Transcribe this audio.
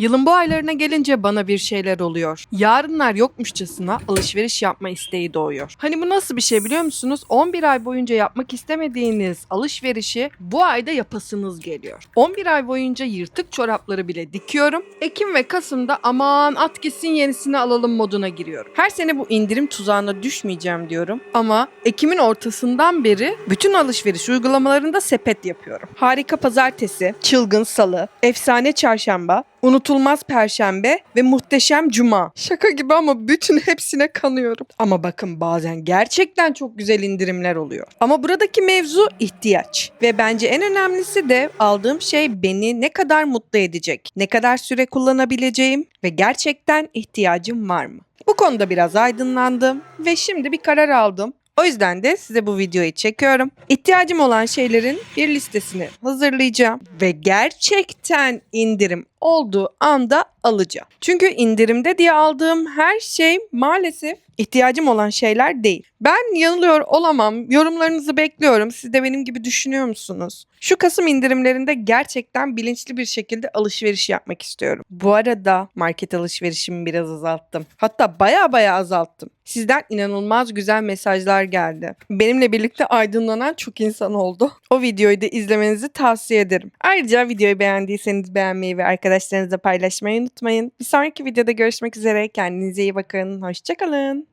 Yılın bu aylarına gelince bana bir şeyler oluyor. Yarınlar yokmuşçasına alışveriş yapma isteği doğuyor. Hani bu nasıl bir şey biliyor musunuz? 11 ay boyunca yapmak istemediğiniz alışverişi bu ayda yapasınız geliyor. 11 ay boyunca yırtık çorapları bile dikiyorum. Ekim ve Kasım'da aman at gitsin yenisini alalım moduna giriyorum. Her sene bu indirim tuzağına düşmeyeceğim diyorum. Ama Ekim'in ortasından beri bütün alışveriş uygulamalarında sepet yapıyorum. Harika pazartesi, çılgın salı, efsane çarşamba, unutulmaz perşembe ve muhteşem cuma. Şaka gibi ama bütün hepsine kanıyorum. Ama bakın bazen gerçekten çok güzel indirimler oluyor. Ama buradaki mevzu ihtiyaç. Ve bence en önemlisi de aldığım şey beni ne kadar mutlu edecek, ne kadar süre kullanabileceğim ve gerçekten ihtiyacım var mı? Bu konuda biraz aydınlandım ve şimdi bir karar aldım. O yüzden de size bu videoyu çekiyorum. İhtiyacım olan şeylerin bir listesini hazırlayacağım ve gerçekten indirim olduğu anda alacağım. Çünkü indirimde diye aldığım her şey maalesef ihtiyacım olan şeyler değil. Ben yanılıyor olamam. Yorumlarınızı bekliyorum. Siz de benim gibi düşünüyor musunuz? Şu Kasım indirimlerinde gerçekten bilinçli bir şekilde alışveriş yapmak istiyorum. Bu arada market alışverişimi biraz azalttım. Hatta baya baya azalttım. Sizden inanılmaz güzel mesajlar geldi. Benimle birlikte aydınlanan çok insan oldu. O videoyu da izlemenizi tavsiye ederim. Ayrıca videoyu beğendiyseniz beğenmeyi ve arkadaşlarınızla paylaşmayı unutmayın. Bir sonraki videoda görüşmek üzere. Kendinize iyi bakın. Hoşçakalın.